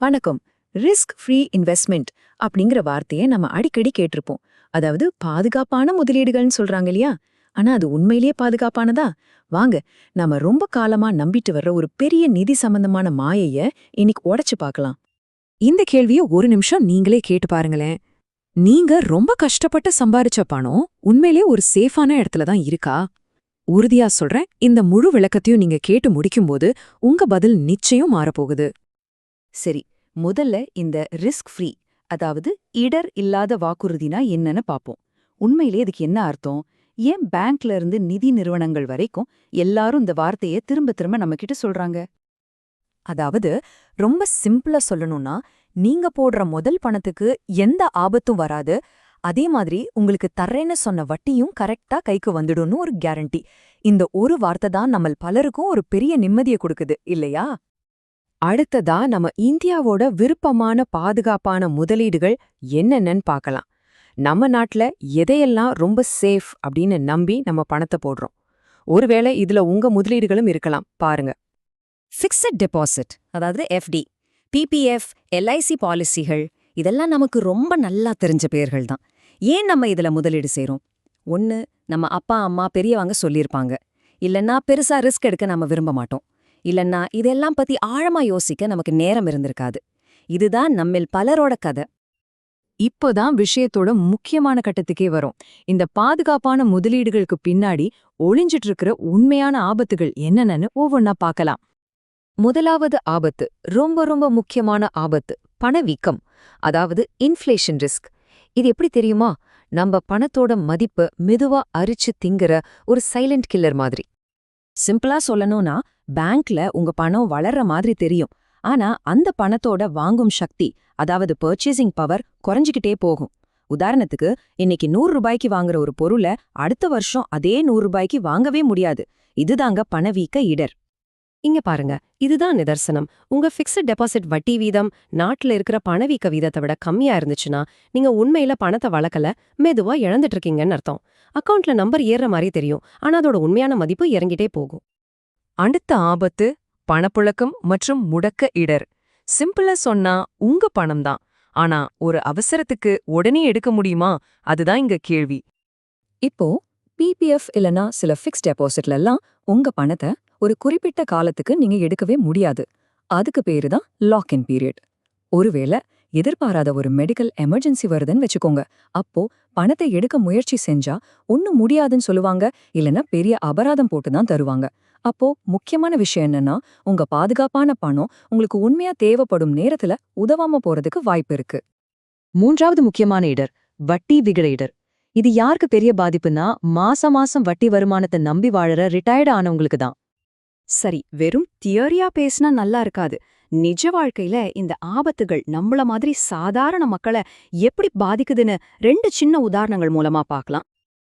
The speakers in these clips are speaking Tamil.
வணக்கம். ரிஸ்க் ஃப்ரீ இன்வெஸ்ட்மெண்ட் அப்படிங்கிற வார்த்தையை நம்ம அடிக்கடி கேட்டிருப்போம். அதாவது பாதுகாப்பான முதலீடுகள்னு சொல்றாங்க இல்லையா? ஆனா அது உண்மையிலேயே பாதுகாப்பானதா? வாங்க நாம ரொம்ப காலமா நம்பிட்டு வர்ற ஒரு பெரிய நிதி சம்பந்தமான மாயைய இன்னைக்கு உடைச்சு பார்க்கலாம். இந்த கேள்விய ஒரு நிமிஷம் நீங்களே கேட்டு பாருங்களேன். நீங்க ரொம்ப கஷ்டப்பட்டு சம்பாரிச்ச பணம் உண்மையிலே ஒரு சேஃபான இடத்துல தான் இருக்கா? உறுதியா சொல்றேன் இந்த முழு விளக்கத்தையும் நீங்க கேட்டு முடிக்கும்போது உங்க பதில் நிச்சயம் மாறப்போகுது. சரி முதல்ல இந்த ரிஸ்க் ஃப்ரீ அதாவது இடர் இல்லாத வாக்குறுதினா என்னன்னு பாப்போம். உண்மையிலே இதுக்கு என்ன அர்த்தம்? ஏன் பேங்க்ல இருந்து நிதி நிறுவனங்கள் வரைக்கும் எல்லாரும் இந்த வார்த்தையை திரும்ப திரும்ப நம்ம கிட்ட சொல்றாங்க? அதாவது ரொம்ப சிம்பிளா சொல்லணும்னா நீங்க போடுற முதல் பணத்துக்கு எந்த ஆபத்தும் வராது. அதே மாதிரி உங்களுக்கு தர்றேன்னு சொன்ன வட்டியும் கரெக்டா கைக்கு வந்துடும்னு ஒரு கேரண்டி இந்த ஒரு வார்த்தை தான் நம்ம பலருக்கும் ஒரு பெரிய நிம்மதியை கொடுக்குது இல்லையா? அடுத்ததா நம்ம இந்தியாவோட விருப்பமான பாதுகாப்பான முதலீடுகள் என்னென்னு பார்க்கலாம். நம்ம நாட்டுல எதையெல்லாம் ரொம்ப சேஃப் அப்படின்னு நம்பி நம்ம பணத்தை போடுறோம். ஒருவேளை இதுல உங்க முதலீடுகளும் இருக்கலாம். பாருங்க. ஃபிக்ஸட் டெபாசிட் அதாவது எஃப்டி பிபிஎஃப் எல்ஐசி பாலிசிகள் இதெல்லாம் நமக்கு ரொம்ப நல்லா தெரிஞ்ச பெயர்கள் தான். ஏன் நம்ம இதுல முதலீடு செய்கிறோம் ஒன்னு நம்ம அப்பா அம்மா பெரியவங்க சொல்லியிருப்பாங்க. இல்லைன்னா பெருசா ரிஸ்க் எடுக்க நம்ம விரும்ப மாட்டோம். இல்லன்னா இதெல்லாம் பத்தி ஆழமா யோசிக்க நமக்கு நேரம் இருந்திருக்காது. இதுதான் நம்மில் பலரோட கதை. இப்போதான் விஷயத்தோட முக்கியமான கட்டத்துக்கே வரும். இந்த பாதுகாப்பான முதலீடுகளுக்கு பின்னாடி ஒளிஞ்சிட்டு இருக்கிற உண்மையான ஆபத்துகள் என்னென்னு ஒவ்வொன்னா பார்க்கலாம். முதலாவது ஆபத்து ரொம்ப ரொம்ப முக்கியமான ஆபத்து பணவீக்கம் அதாவது இன்ஃப்ளேஷன் ரிஸ்க் இது எப்படி தெரியுமா? நம்ம பணத்தோட மதிப்பு மெதுவா அரிச்சு திங்கிற ஒரு சைலண்ட் கில்லர் மாதிரி. சிம்பிளா சொல்லணும்னா பேங்க்ல உங்க பணம் வளர்ற மாதிரி தெரியும். ஆனா அந்த பணத்தோட வாங்கும் சக்தி அதாவது பர்ச்சேசிங் பவர் குறைஞ்சிக்கிட்டே போகும். உதாரணத்துக்கு இன்னைக்கு நூறு ரூபாய்க்கு வாங்குற ஒரு பொருளை அடுத்த வருஷம் அதே நூறு ரூபாய்க்கு வாங்கவே முடியாது. இதுதாங்க பணவீக்க இடர். இங்க பாருங்க இதுதான் நிதர்சனம். உங்க ஃபிக்ஸட் டெபாசிட் வட்டி வீதம் நாட்டுல இருக்கிற பணவீக்க வீதத்தை விட கம்மியா இருந்துச்சுன்னா நீங்க உண்மையில பணத்தை வளர்க்கல மெதுவா இழந்துட்டு இருக்கீங்கன்னு அர்த்தம். அக்கவுண்ட்ல நம்பர் ஏறுற மாதிரி தெரியும் ஆனா அதோட உண்மையான மதிப்பு இறங்கிட்டே போகும். அடுத்த ஆபத்து பணப்புழக்கம் மற்றும் முடக்க இடர். சிம்பிளா சொன்னா உங்க பணம் தான். ஆனா ஒரு அவசரத்துக்கு உடனே எடுக்க முடியுமா? அதுதான் இங்க கேள்வி. இப்போ பிபிஎஃப் இல்லனா சில ஃபிக்ஸ் டெபாசிட்ல எல்லாம் உங்க பணத்தை ஒரு குறிப்பிட்ட காலத்துக்கு நீங்க எடுக்கவே முடியாது. அதுக்கு பேரு தான் லாக் இன் பீரியட் ஒருவேளை எதிர்பாராத ஒரு மெடிக்கல் எமர்ஜென்சி வருதுன்னு வச்சுக்கோங்க. அப்போ பணத்தை எடுக்க முயற்சி செஞ்சா ஒன்னும் முடியாதுன்னு சொல்லுவாங்க. இல்லனா பெரிய அபராதம் போட்டு தான் தருவாங்க. அப்போ முக்கியமான விஷயம் என்னன்னா உங்க பாதுகாப்பான பணம் உங்களுக்கு உண்மையா தேவைப்படும் நேரத்துல உதவாம போறதுக்கு வாய்ப்பு இருக்கு. மூன்றாவது முக்கியமான இடர் வட்டி விகிட இடர் இது யாருக்கு பெரிய பாதிப்புன்னா மாசம் மாசம் வட்டி வருமானத்தை நம்பி வாழற ரிட்டையர்டு ஆனவங்களுக்கு தான். சரி வெறும் தியரியா பேசினா நல்லா இருக்காது. நிஜ வாழ்க்கையில இந்த ஆபத்துகள் நம்மள மாதிரி சாதாரண மக்களை எப்படி பாதிக்குதுன்னு ரெண்டு சின்ன உதாரணங்கள் மூலமா பார்க்கலாம்.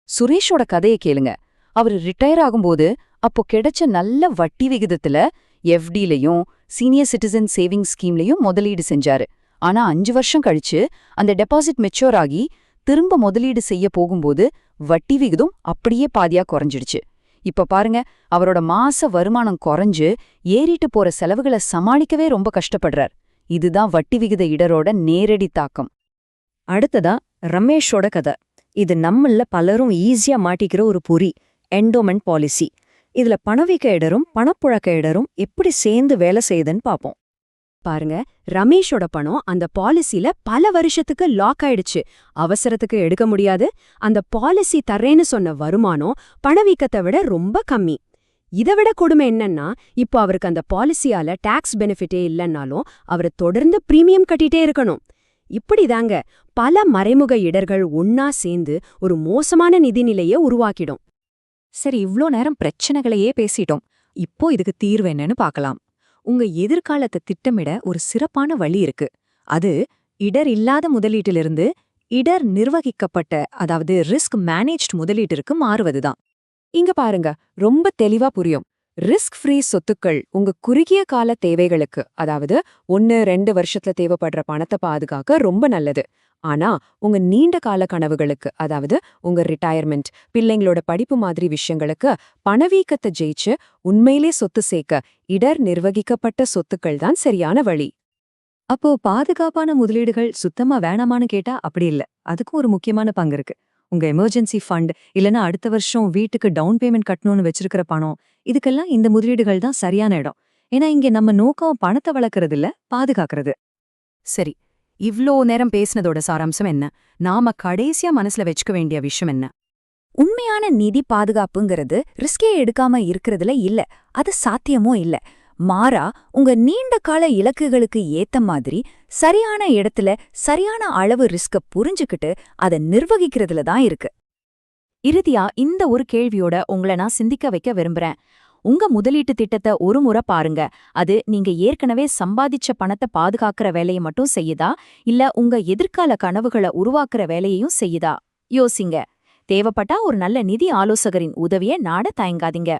சுரேஷோட கதையை கேளுங்க. அவர் ரிட்டையர் ஆகும்போது அப்போ கிடைச்ச நல்ல வட்டி விகிதத்துல எஃப்டிலையும் சீனியர் சிட்டிசன் சேவிங் ஸ்கீம்லயும் முதலீடு செஞ்சாரு. ஆனா அஞ்சு வருஷம் கழிச்சு அந்த டெபாசிட் மெச்சோர் ஆகி திரும்ப முதலீடு செய்ய போகும்போது வட்டி விகிதம் அப்படியே பாதியா குறைஞ்சிடுச்சு. இப்ப பாருங்க அவரோட மாச வருமானம் குறைஞ்சு ஏறிட்டு போற செலவுகளை சமாளிக்கவே ரொம்ப கஷ்டப்படுறார். இதுதான் வட்டி விகித இடரோட நேரடி தாக்கம். அடுத்ததா ரமேஷோட கதை. இது நம்மள பலரும் ஈஸியா மாட்டிக்கிற ஒரு பொறி என்டோமெண்ட் பாலிசி இதுல பணவீக்க இடரும் பணப்புழக்க இடரும் எப்படி சேர்ந்து வேலை செய்யுதுன்னு பாப்போம். பாருங்க ரமேஷோட பணம் அந்த பாலிசில பல வருஷத்துக்கு லாக் ஆயிடுச்சு. அவசரத்துக்கு எடுக்க முடியாது. அந்த பாலிசி தர்றேன்னு சொன்ன வருமானம் பணவீக்கத்தை விட ரொம்ப கம்மி. இதை விட கொடுமை என்னன்னா இப்போ அவருக்கு அந்த பாலிசியால டாக்ஸ் பெனிஃபிட்டே இல்லைன்னாலும் அவர் தொடர்ந்து பிரீமியம் கட்டிட்டே இருக்கணும். இப்படிதாங்க பல மறைமுக இடர்கள் ஒன்னா சேர்ந்து ஒரு மோசமான நிதிநிலையை உருவாக்கிடும். சரி இவ்ளோ நேரம் பிரச்சனைகளையே பேசிட்டோம். இப்போ இதுக்கு தீர்வு என்னன்னு பார்க்கலாம். உங்க எதிர்காலத்தை திட்டமிட ஒரு சிறப்பான வழி இருக்கு. அது இடர் இல்லாத முதலீட்டிலிருந்து இடர் நிர்வகிக்கப்பட்ட அதாவது ரிஸ்க் மேனேஜ்ட் முதலீட்டிற்கு மாறுவதுதான். இங்க பாருங்க ரொம்ப தெளிவா புரியும். ரிஸ்க் ஃப்ரீ சொத்துக்கள் உங்க குறுகிய கால தேவைகளுக்கு அதாவது ஒன்னு ரெண்டு வருஷத்துல தேவைப்படுற பணத்தை பாதுகாக்க ரொம்ப நல்லது. ஆனா உங்க நீண்ட கால கனவுகளுக்கு அதாவது உங்க ரிட்டையர்மெண்ட் பிள்ளைங்களோட படிப்பு மாதிரி விஷயங்களுக்கு பணவீக்கத்தை ஜெயிச்சு உண்மையிலே சொத்து சேர்க்க இடர் நிர்வகிக்கப்பட்ட சொத்துக்கள் தான் சரியான வழி. அப்போ பாதுகாப்பான முதலீடுகள் சுத்தமா வேணாமான்னு கேட்டா அப்படி இல்ல. அதுக்கும் ஒரு முக்கியமான பங்கு இருக்கு. உங்க எமர்ஜென்சி ஃபண்ட் இல்லனா அடுத்த வருஷம் வீட்டுக்கு டவுன் பேமெண்ட் கட்டணும்னு வச்சிருக்கிற பணம் இதுக்கெல்லாம் இந்த முதலீடுகள் தான் சரியான இடம். ஏன்னா இங்க நம்ம நோக்கம் பணத்தை வளர்க்கறது இல்ல பாதுகாக்கிறது. சரி இவ்ளோ நேரம் பேசினதோட சாராம்சம் என்ன? நாம கடைசியா மனசுல வச்சுக்க வேண்டிய விஷயம் என்ன? உண்மையான நிதி பாதுகாப்புங்கிறது ரிஸ்கே எடுக்காம இருக்கிறதுல இல்ல. அது சாத்தியமும் இல்ல. மாறா உங்க நீண்ட கால இலக்குகளுக்கு ஏத்த மாதிரி சரியான இடத்துல சரியான அளவு ரிஸ்க புரிஞ்சுக்கிட்டு அதை நிர்வகிக்கிறதுல தான் இருக்கு. இறுதியா இந்த ஒரு கேள்வியோட உங்களை நான் சிந்திக்க வைக்க விரும்புறேன். உங்க முதலீட்டு திட்டத்தை ஒரு முறை பாருங்க. அது நீங்க ஏற்கனவே சம்பாதிச்ச பணத்தை பாதுகாக்கிற வேலையை மட்டும் செய்யுதா? இல்ல உங்க எதிர்கால கனவுகளை உருவாக்குற வேலையையும் செய்யுதா? யோசிங்க. தேவைப்பட்டா ஒரு நல்ல நிதி ஆலோசகரின் உதவியை நாட தயங்காதீங்க.